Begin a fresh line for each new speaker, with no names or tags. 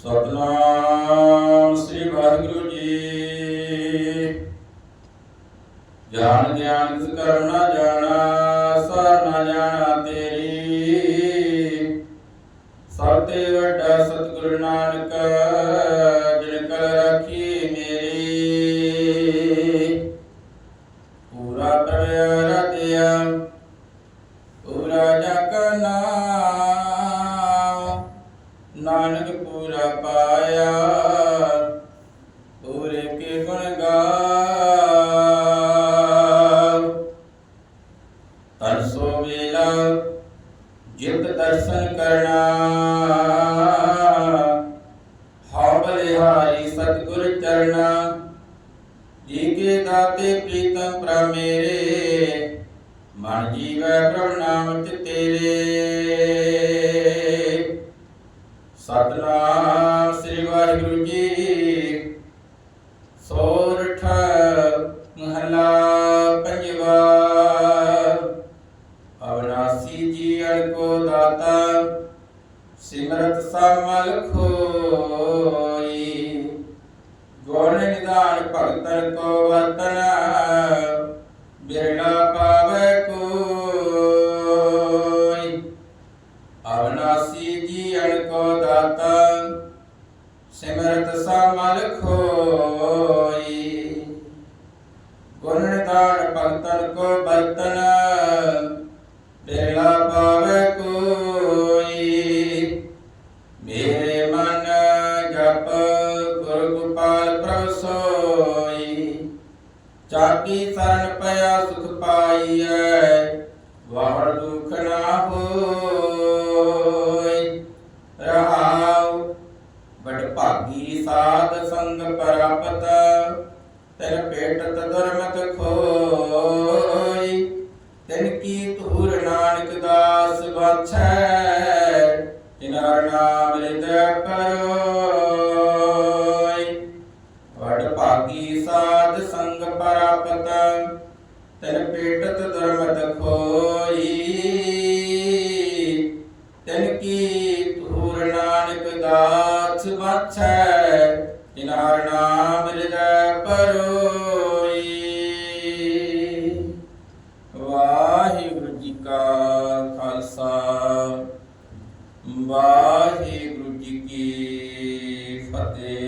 ਸਤਨਾਮ ਸ੍ਰੀ ਵਾਹਿਗੁਰੂ ਜੀ। ਜਾਣ ਗਿਆਨ ਕਰਨਾ ਜਾਣਾ, ਸਰ ਨਾ ਜਾਣਾ ਤੇਰੀ। ਸਭ ਤੇ ਵੱਡਾ ਸਤਿਗੁਰੂ ਨਾਨਕ, ਜਿਨ ਕਲ ਰੱਖੀ ਮੇਰੀ। ਪੂਰਾ ਤਰਿਆ ਰਤਿਆ, ਪੂਰਾ ਜਗਨਾ ਨਾਨਕ ਪੂਰਾ ਪਾਇਆ। ਪੂਰੇ ਕੇ ਗੁਣ ਗਾਵ ਤਨ ਸੋ ਵੇਲਾ ਜਿਤ ਦਰਸ਼ਨ ਕਰਨਾ। ਹਉ ਬਲਿਹਾਰੀ ਸਤਿਗੁਰ ਚਰਨਾ। ਜੀ ਕੇ ਦਾਤੇ ਪ੍ਰੀਤਮ ਪ੍ਰ ਮੇਰੇ, ਮਨ ਜੀਵੈ ਪ੍ਰਭ ਨਾਮ ਚ ਤੇਰੇ ਸਤਨਾਮ ਸ੍ਰੀ ਵਾਹਿਗੁਰੂ ਜੀ ਸੋਰਠ ਮਹਲਾ ਪੰਜਵਾ ਅਵਨਾਸੀ ਜੀਵਨ ਕੋ ਦਾਤਾ ਸਿਮਰਤ ਸਮਲ ਖੋਈ ਗੁਣ ਨਿਦਾਨ ਭਗਤਨ ਕੋ ਵਰਤਨ ਸਿਮਰਤ ਸਮਲ ਖੋਈ। ਗੁਣ ਨਿਦਾਨ ਭਗਤਨ ਕੋ ਵਰਤਨ ਬਿਰਲਾ ਪਾਵੇ ਕੋਈ। ਮੇਰੇ ਮਨ ਜਪ ਗੁਰ ਗੋਪਾਲ ਪ੍ਰਭ ਚਾਕੀ ਸਰਨ ਪਿਆ ਸੁਖ ਪਾਈਐ ਭਾਗੀ ਸਾਧ ਸੰਗ ਪ੍ਰਾਪਤ ਤਨ ਭੇਟਤ ਦੁਰਮਤ ਖੋਈ ਤਿਨ ਕੀ ਧੂਰ ਨਾਨਕ ਦਾਸ ਬਾਛੈ ਨਾਥੈ ਤਿਨ ਹਰ ਨਾਮ ਹਿਰਦੈ ਪਰੋਈ ਵਾਹਿਗੁਰੂ ਜੀ ਕਾ ਖਾਲਸਾ ਵਾਹਿਗੁਰੂ ਜੀ ਕੀ ਫਤਿਹ।